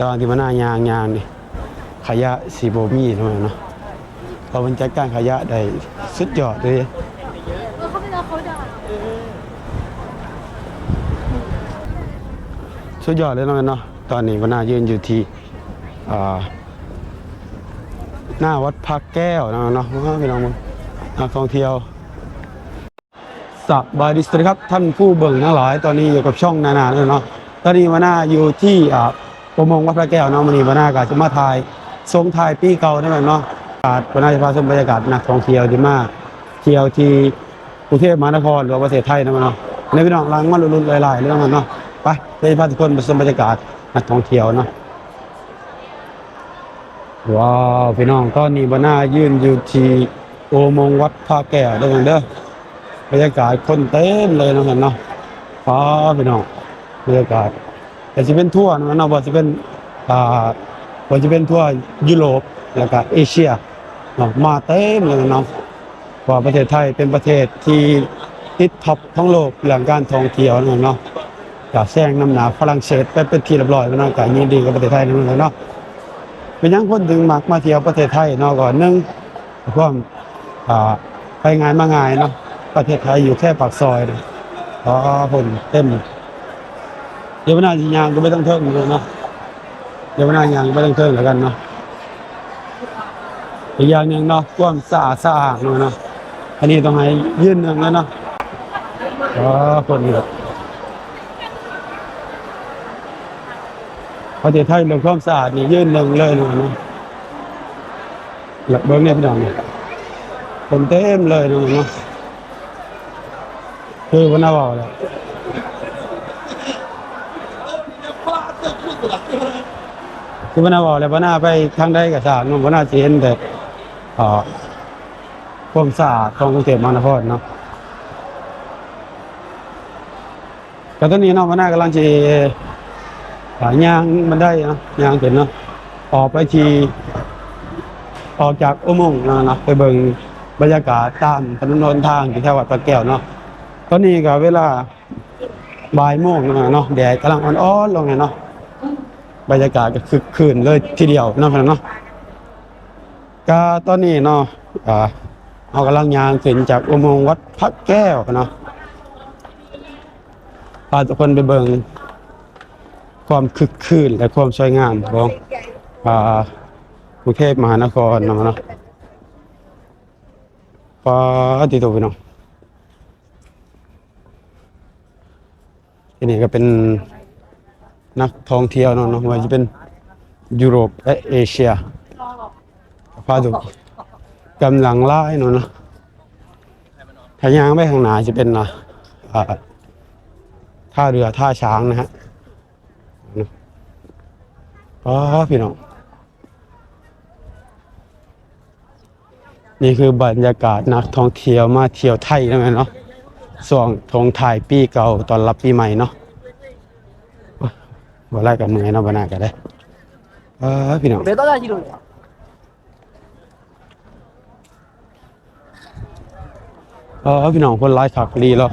ตอนที่มันน่ายางยางนี่ขยะสีโบมีทำไมเนาะพอมันจัดการขยะได้สุดยอดเลยเออเขาไม่เอาเขาด่าสุดยอดเลยเนาะแม่เนาะตอนนี้มันน่ายืนอยู่ที่หน้าวัดพระแก้วนะเนาะพี่น้องมึงนักท่องเที่ยวสบายดีสวัสดีครับท่านผู้เบิ่งทั้งหลาย ตอนนี้อยู่กับช่องนานาเลยเนาะตอนนี้มาหน้าอยู่ที่ อ่าประมงวัดพระแก้วเนาะมันนี้มาหน้าก็จะมาถ่ายทรงถ่ายปีเก่านั่นแหละเนาะอากาศมาหน้าจะพาชมบรรยากาศนักท่องเที่ยวดีมากเที่ยวที่กรุงเทพมหานครหรือประเทศไทยนะมันเนาะในพี่น้องรังมันรุนๆหลายๆเรื่องมันเนาะไปไปพาทุกคนไปชมบรรยากาศนักท่องเที่ยวเนาะว้าวพี่น้องตอนนี้บรรณายืนอยู่ที่โอมงวัดพระแก้วด้อเด้อบรรยากาศคนเต็มเลยนะเห็นเนาะฟ้าพี่น้องบรรยากาศ แต่จะเป็นทั่วนะเนาะว่าจะเป็นอ่าว่าจะเป็นทั่วยุโรปแล้วก็เอเชียเนาะมาเต็มเลยเนาะว่าประเทศไทยเป็นประเทศที่ติดท็อปทั้งโลกเรื่องการท่องเที่ยวนะเนาะจากแซงน้ำหนาฝรั่งเศสไปเป็นที่เรียบร้อยแล้วเนาะก็ยินดีกับประเทศไทยนั่นเนาะเป็นยังคนถึงมักมาเที่ยวประเทศไทยเนาะก่อนหนึ่งความอ่าไปงานมาง่ายเนาะประเทศไทยอยู่แค่ปากซอยนะอ๋อคนเต็ม เดี๋ยววันหน้าสิยางก็ไม่ต้องเทิงเลยเนาะเดี๋ยววันหน้ายางไม่ต้องเทิงแล้วกันเนาะอีกอย่างหนึ่งเนาะความสะอาดสะอาดเนาะเนาะอันนี้ต้องให้ยื่นหนึ่งแล้วเนาะอ๋อคนเยอะประเทศไทยเรื่องความสะอาดนี่ยื่นหนึ่งเลยเนาะนะหลักเบิ้งเนี่ยพี่น้องเนี่ยคนเต็มเลยเนาะเนาะคือวันน่าบอกเลย คือวันาบอกเลยวันาไปทางใดกับสาดเนาะวันน่าจะเห็นแต่เอ่อความสะอาดของกรุงเทพมหานครเนาะแต่ตอนนี้เนาะวันากำลังจะหาย่างมันได้นะย่างเป็นเนาะออกไปทีออกจากอุโมงค์นะนะไปเบิ่งบรรยากาศตามถนนนทางที่แถววัดพระแก้วเนาะตอนนี้ก็เวลาบ่ายโมงนะเนาะแดดกำลังอ่อนๆลงเนาะ บรรยากาศก็คึกคืนเลยทีเดียวเนาะพี่น้องเนาะก็ตอนนี้เนาะอ่าเอากำลังยางขึ้นจากอุโมงค์วัดพระแก้วเนาะพาทุกคนไปเบิ่งความคึกคืนและความสวยงามของอ่ากรุงเทพมหานครเนาะเนาะปาติโตพี่น้องที่นี่ก็เป็น นักท่องเที่ยวเนาะเนะว่าจะเป็นยุโรปและเอเชียพาดูกำลังไล่เนาะเนาะถ้ายางไปข้างหน้าจะเป็นอะท่าเรือท่าช้างนะฮะอ๋อพี่น้องนี่คือบรรยากาศนักท่องเที่ยวมาเที่ยวไทยนะแม่เนาะส่วงทงถ่ายปีเก่าตอนรับปีใหม่เนาะ บ่ไล่กับมือเนาะบ่น่าก็ได้เออพี่น้อง 别到那记录里。 เออพี่น้องคนไลฟ์ขับดีแล้ว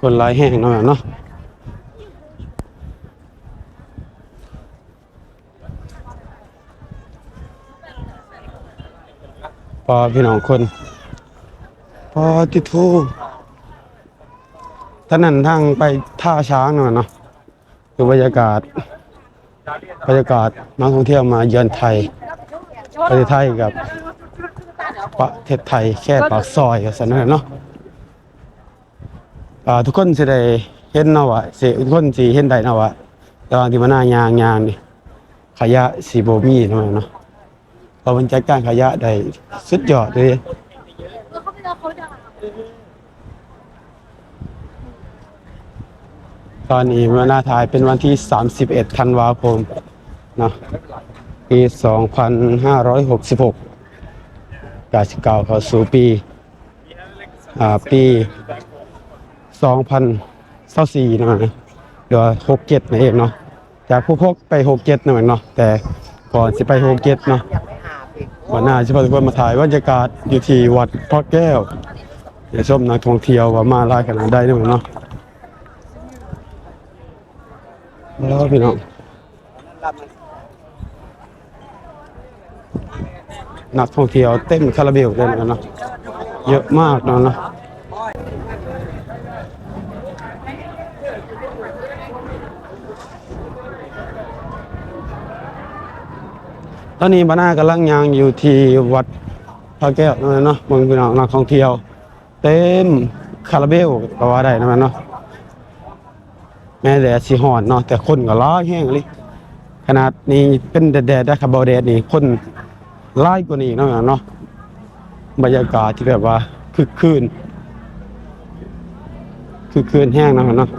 คนไลฟ์แห้งเนาะแม่เนาะ พอพี่น้องคน พ อติดทูท่านันทางไปท่าช้างหน่อยเนาะคือบรรยากาศ บรรยากาศนักท่องเที่ยวมาเยือนไทย ประเทศไทยกับประเทศไทยแค่ปากซอยกับสันนั่นเนาะอ่าทุกคนสิได้เห็นเนาะว่าสิทุกคนสิเห็นได้เนาะว่าตอนที่มาหน้ายางยางนี่ขยะสีโบมีเนาะเนาะพอมันจัดการขยะได้สุดยอดเลย เขาด่าตอนนี้มาหน้าถ่ายเป็นวันที่ 31 ธันวาคมเนาะปี 2566กาสิเก่าเข้าสู่ปีอ่าปี 2024นะนะเดี๋ยว67นั่นเองเนาะจากผู้พกไป 67นั่นเองเนาะแต่ก่อนสิไป 67เนาะ วันหน้าจะพาทุกคนมาถ่ายบรรยากาศอยู่ที่วัดพระแก้วเดี๋ยวชมนักท่องเที่ยวว่ามาลายขนาดใดเนาะเนาะแล้วพี่น้องนักท่องเที่ยวเต็มคาราเบลเลยนะเนาะเยอะมากเนาะเนาะ ตอนนี้บานากำลังยางอยู่ที่วัดพระแก้วนั่นเนาะเมืองพี่น้องนักท่องเที่ยว เต็มคาราเบลก็ว่าได้นะแม่เนาะแม้แต่สิหอนเนาะแต่คนก็ร้ายแห้งเลยขนาดนี้เป็นแดดๆได้ครับเบาแดดนี่คนร้ายกว่านี้เนาะเนาะบรรยากาศที่แบบว่าคึกคืนคึกคืนแห้งนะเนาะ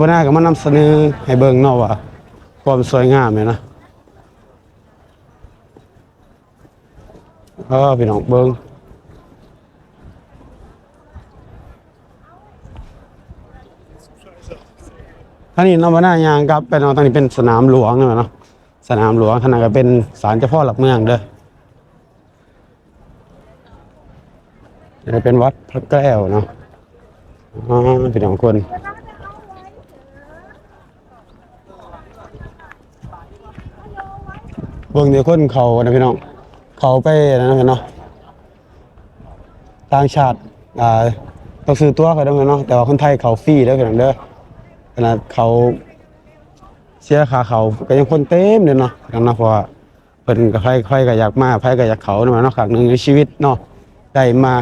วันหน้าก็มานำเสนอให้เบิ่งเนาะว่าความสวยงามเนี่ยนะเออพี่น้องเบิ้งท่านี้น้องมาหน้ายางครับเป็นเอาทานี้เป็นสนามหลวงนะเนาะสนามหลวงขนาดก็เป็นศาลเจ้าพ่อหลักเมืองเด้อเป็นวัดพระแก้วเนาะอ๋อพี่น้องคน เบิ่งเดี๋ยวคนเขานะพี่น้อง เขาไปนะเนาะต่างชาติอ่าต้องซื้อตั๋วเขาด้ไหมเนาะแต่ว่าคนไทยเขาฟรีเด้อพี่น้องเด้อขนาดเขาเสียค่าเขาก็ยังคนเต็มเลยเนาะกันนาะเพราะว่าเพิ่นก็ใครใครก็อยากมาใครก็อยากเขาเนาะเนาะครั้งหนึงในชีวิตเนาะได้มา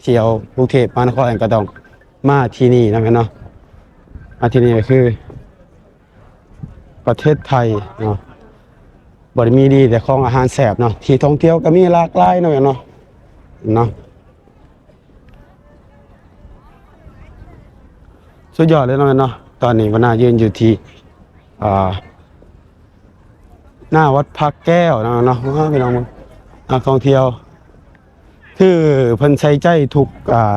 เที่ยวกรุงเทพมหานครก็ต้องมาที่นี่นะแม่เนาะมาที่นี่ก็คือ ประเทศไทยเนาะ บริมีดีแต่ของอาหารแสบเนาะที่ท่องเที่ยวก็มีหลากหลายเนาะเนาะเนาะสุดยอดเลยเนาะเนาะตอนนี้วันนายืนอยู่ที่อ่าหน้าวัดพระแก้วเนาะเนาะว่าพี่น้องมึงนักท่องเที่ยว คือเพิ่นใช้ใจทุกอ่า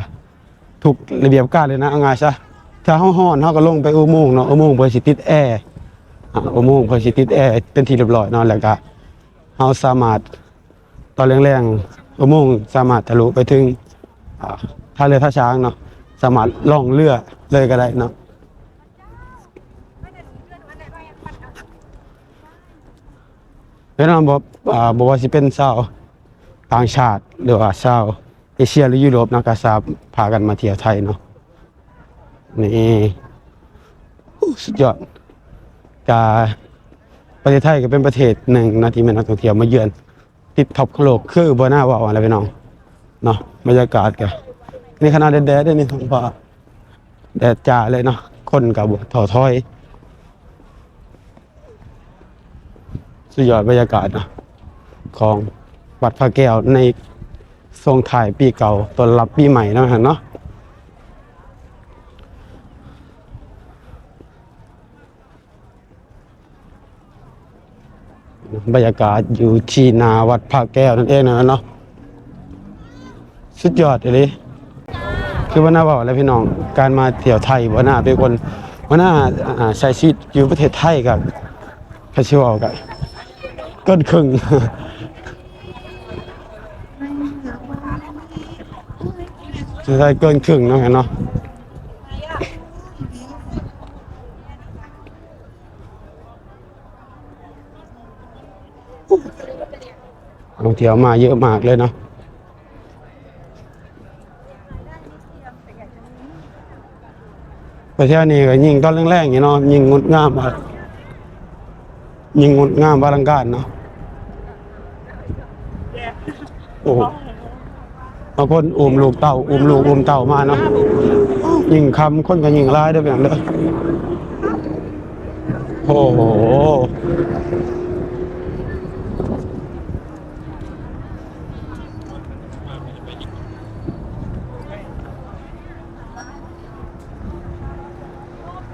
ทุกระเบียบการเลยนะเอางายซะถ้าเฮาฮ้อนเฮาก็ลงไปอุโมงค์เนาะอุโมงค์เพิ่นสิติดแอร์ อุโมงค์เพื่อสิติดแอร์เป็นที่เรียบร้อยเนาะแล้วก็เราสามารถตอนแรงๆอุโมงค์สามารถทะลุไปถึงอ่าท่าเรือท่าช้างเนาะสามารถล่องเรือเลยก็ได้เนาะแล้วนำบอกอ่าบอกว่าสิเป็นชาวต่างชาติหรือว่าชาวเอเชียหรือยุโรปนาะก็สามารถพากันมาเที่ยวไทยเนาะนี่สุดยอด กาประเทศไทยก็เป็นประเทศหนึ่งนะที่มีนักท่องเที่ยวมาเยือน ติดท็อปของโลกคือบัวหน้าว่าอะไรไปน้องเนาะบรรยากาศกันนี่ขนาดแดดๆด้นี่ท้องฟ้าแดดจ้าเลยเนาะคนกับถอถอยสุดยอดบรรยากาศนะของวัดพระแก้วในทรงถ่ายปีเก่าต้อนรับปีใหม่นะฮะเนาะ บรรยากาศอยู่ที่นาวัดพระแก้วนั่นเองนะเนาะสุดยอดเลยคือว่าน่าบอกเลยพี่น้องการมาเที่ยวไทยว่าน่าเป็นคนว่าน่าอ่าใช้ชีวิตอยู่ประเทศไทยกับพระชิวกับเกินครึ่งจะได้เกินครึ่งนะเห็นเนาะ ท่องเที่ยวมาเยอะมากเลยเนาะไปเที่ยวนี้ก็ยิงตอนแรกๆอย่างเนาะยิงงดงามอะยิงงดงามบาลังการเนาะโอ้โหบางคนอุ้มลูกเต่าอุ้มลูกอุ้มเต่ามาเนาะยิงคำคนก็ยิงร้ายเด้แบบนั้นเด้อโอ้โห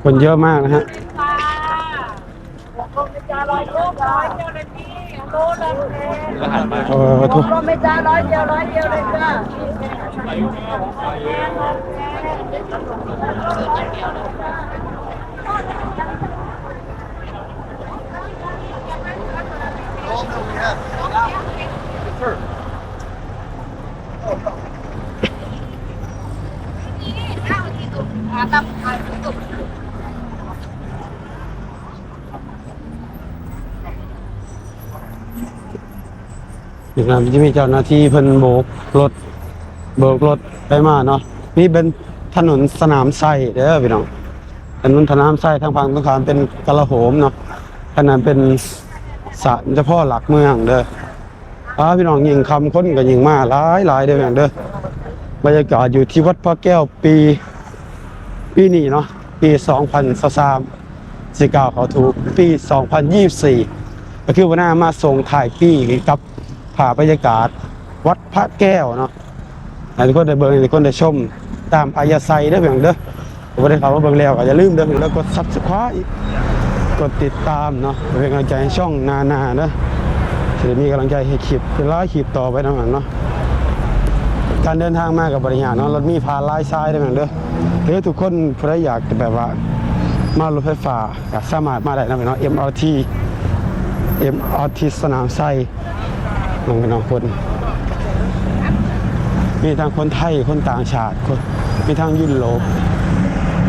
คนเยอะมากนะฮะจะร้อยเดียวร้อยเดียวเลยพี่โลละแพงเออทุกรวมไม่จ้าร้อยเดียวร้อยเดียวเลยจ้า นั้นจะมีเจ้าหน้าที่เพิ่นโบกรถโบกรถไปมาเนาะนี่เป็นถนนสนามไส้เด้อพี่น้องถนนสนามไส้ทางฝั่งตรงข้ามเป็นกระโหมเนาะขนาดเป็นสระเฉพาะหลักเมืองเด้ออ้าพี่น้องยิงคำค้นก็ยิงมาหลายหลายเด้ออย่างเด้อบรรยากาศอยู่ที่วัดพระแก้วปี ปีนี้เนาะปี2023สิกาวเขาถูกปี 2024ก็คือวันหน้ามาส่งถ่ายปีกับ ผ่าบรรยากาศ วัดพระแก้วเนาะให้ทุกคนได้เบิ่งให้ทุกคนได้ชม ตามอายาไซเด้อเพียงเด้อผมได้ข่าวว่าเบิ่งแล้วก็อย่าลืมเด้อแล้วกด subscribe กดติดตามเนาะเป็นกำลังใจให้ช่องนานาเด้อจะมีกำลังใจให้คลิปเป็นร้อยคลิปต่อไปทั้งนั้นเนาะการเดินทางมากับบริหารเนาะรถมีพาลายซ้ายได้ไหมเด้อเฮ้ยทุกคนใครอยากแบบว่ามารถไฟฟ้าก็สามารถมาได้นะพี่น้อง MRT MRT สนามไส้ น้องพี่น้องคนมีทั้งคนไทยคนต่างชาติคนมีทั้งยุโรป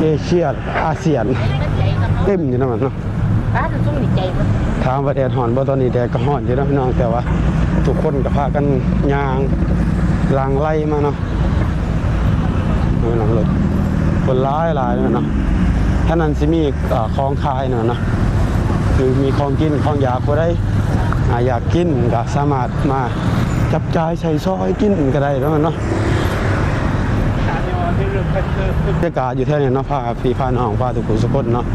เอเชียอาเซียนเต็มอยู่นะมันเนาะป้าจะสู้ดีใจมั้ยถามว่าแดดหอนบ่ตอนนี้แดดก็หอนอยู่นะพี่น้องแต่ว่า ทุกคนก็พากันยางลางไล่มาเนาะดูหนังรถคนร้ายหลายเลยเนาะท่านั้นสิมีเอ่อของขายเนาะเนาะคือมีของกินของอยากก็ได้ อยากกินก็สามารถมาจับจ่ายใช้ซอยกินก็ได้แล้วมันเนาะบรรยากาศอยู่แท่นี้เนาะพาพี่พาน้องพาทุกคนสุกคนเนาะ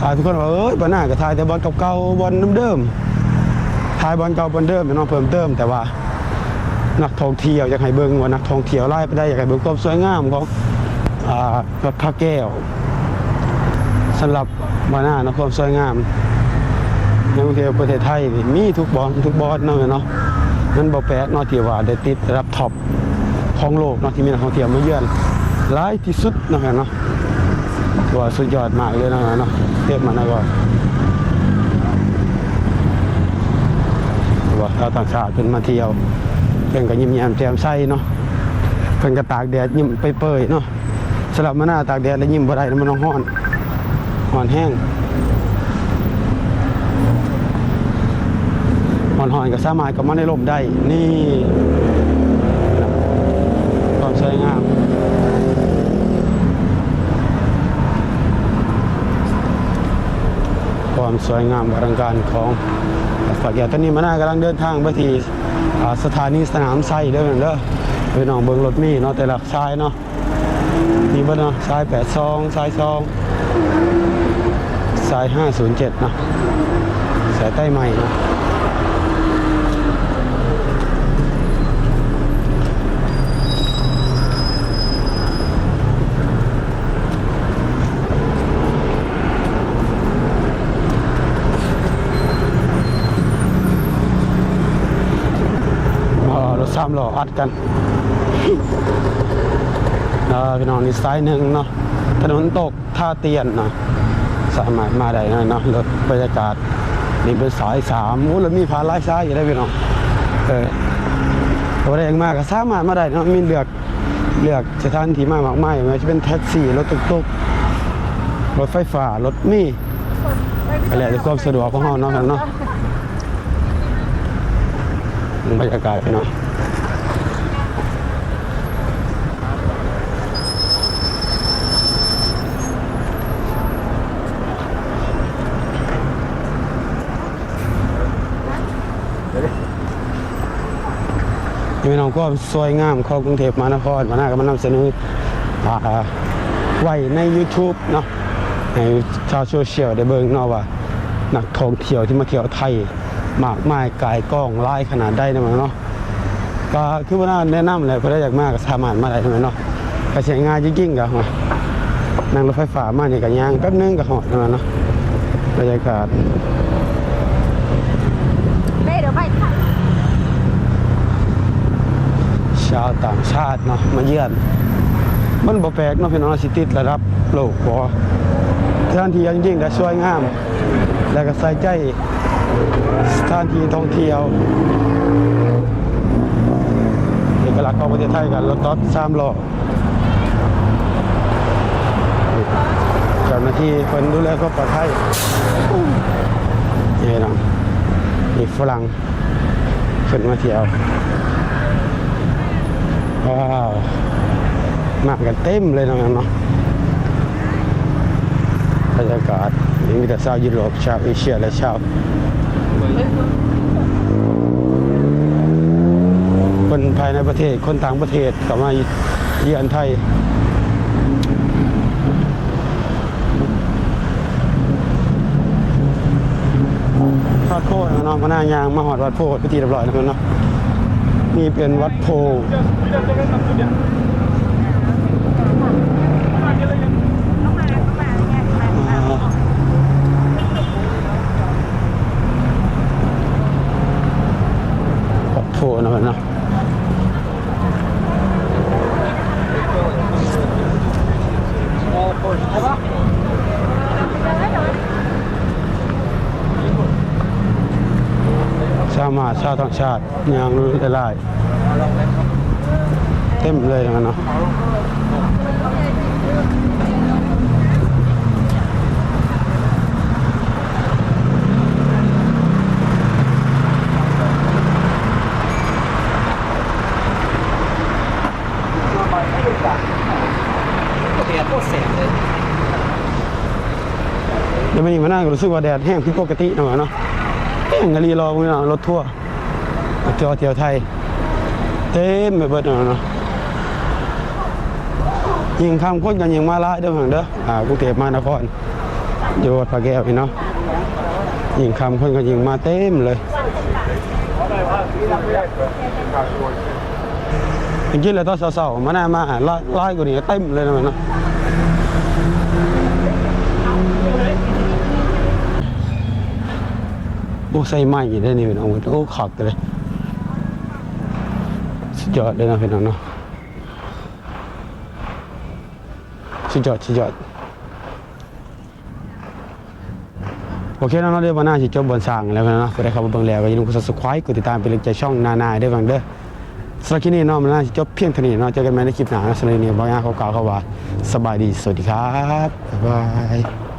ถ่ายทุกคนว่าเอ้ยบ้านหน้าก็ถ่ายแต่บอลเก่าๆบอลเดิมๆถ่ายบอลเก่าบอลเดิมไม่ต้องเพิ่มเติม แต่ว่านักท่องเที่ยวอยากให้เบิ่งว่านักท่องเที่ยวไล่ไปได้อยากให้เบิ่งความสวยงามของอ่าวัดพระแก้วสำหรับบ้านหน้านะความสวยงาม นกรุงเทประเทศไทยนี่มีทุกบอลทุกบอลเนาะเนาะมันบ่แปลกเนาะที่ว่าได้ติดรับท็อปของโลกเนาะที่มีนักท่องเที่ยวมาเยือนหลายที่สุดเนาะเนาะว่าสุดยอดมากเลยนะเนาะเทียบมันนะว่าว่าเราต่างชาติเพิ่นมาเที่ยวเพิ่นก็ยิ้มแย้มแจ่มใสเนาะเพิ่นก็ตากแดดยิ้มไปเปยเนาะสำหรับมาหน้าตากแดดแล้วยิ้มบ่ได้แล้วมันต้องร้อนร้อนแห้ง ร้อนก็สามารถก็มาในร่มได้ นี่ความสวยงามความสวยงามอลังการของฝากแก้วตอนนี้มาหน้ากำลังเดินทางไปที่สถานีสนามไส้เด้อเด้อไปน้องเบิงรถมีเนาะแต่ละสายเนาะมีบ่เนาะสาย8 2สาย2สาย507เนาะสายใต้ใหม่เนาะอ๋อรถสามล้ อัดกันเออพี่น้องนี่สายหนึ่งเนาะถนนตกท่าเตียนเนาะสามารถมาได้นะเนาะรถบรรยากาศนี่เป็นสายสามโอ้แล้วมีพาลายซ้ายอยู่ได้พี่น้องเออตัวแรงมากก็สามารถมาได้เนาะมีเลือกเลือกสถานที่มากมากมายไม่ว่าจะเป็นแท็กซี่รถตุ๊กๆรถไฟฟ้ารถมีอะไรที่ความสะดวกของเราเนาะเนาะบรรยากาศพี่น้อง พี่น้องก็สวยงามของกรุงเทพมหานครมาหน้าก็มานำเสนออ่าไว้ใน YouTube เนาะให้ชาวโซเชียลได้เบิ่งเนาะว่านักท่องเที่ยวที่มาเที่ยวไทยมากมายกายกล้องไล่ขนาดได้นะมันเนาะก็คือว่าน่าแนะนำเลยเพื่ออยากมากก็สามารถมาได้ทั้งนั้นเนาะก็ใช้งานจริงๆก็ฮะนั่งรถไฟฟ้ามาเนี่ยก็ย่างแป๊บนึงก็หอดนั่นแหละเนาะบรรยากาศ เดี๋ยวไปถ่าย ชาติเนาะมาเยือนมันบ่แปลกเนาะพี่น้องสิติดระดับโลกบ่สถานที่จริงๆก็สวยงาม แล้วก็ใส่ใจสถานที่ท่องเที่ยวเอกลักษณ์ของประเทศไทยกันรถต๊อดสามล้อเจ้าหน้าที่คนดูแลความปลอดภัยนี่นะนี่ฝรั่งขึ้นมาเที่ยว ว้าวมากันเต็มเลยนะเนาะบรรยากาศนี่มีแต่ชาวยุโรปชาวเอเชียและชาวคนภายในประเทศคนต่างประเทศก็มาเยือนไทยวัดโพธิ์เนาะมาหน้ายางมาหอดวัดโพธิ์พิธีเรียบร้อยแล้วเนาะ นี่เป็นวัดโพอ่าวัดโพธิ์เนาะนะาวมาชาวต่างชาติยางหลายเต็มเลยนะเนาะเสียโคตรแสบเลยเดี๋ยวมันนี่มานั่งรู้สึกว่าแดดแห้งผิดปกติหน่อยเนาะ กะลีรอมึงเนาะรถทั่วร์รถทัวเที่ยวไทย เต็มไปเบิดเนาะเนาะยิงข้ามคนกันยิงมาลายเด้อห่างเด้ออ่ากรุงเทพมหานครอยู่วัดพระแก้วพี่เนาะยิงข้ามคนกันยิงมาเต็มเลยจริงๆแล้วตอนเสาๆมาหน้ามาไล่ไล่กว่านี้เต็มเลยนะมันเนาะ โอ้ ใส่ไม้ได้นี่พี่น้องโอ้ขักเลยสุดยอดเลยนะพี่น้องเนาะสุดยอดสุดยอดโอเคนะเนาะเดี๋ยววันหน้าจะจบบนสร้างแล้วกันเนาะก็ได้เข้ามาเบิ่งแล้วก็อย่าลืมกด subscribe กดติดตามเป็นกำลังใจช่องนานาเด้อบังเด้อสำหรับคลิปนี้เนาะมันน่าจะจบเพียงเท่านี้เนาะเจอกันใหม่ในคลิปหน้าสำหรับวันนี้บางอย่างเขากล่าวเขาว่าสบายดีสวัสดีครับบ๊ายบาย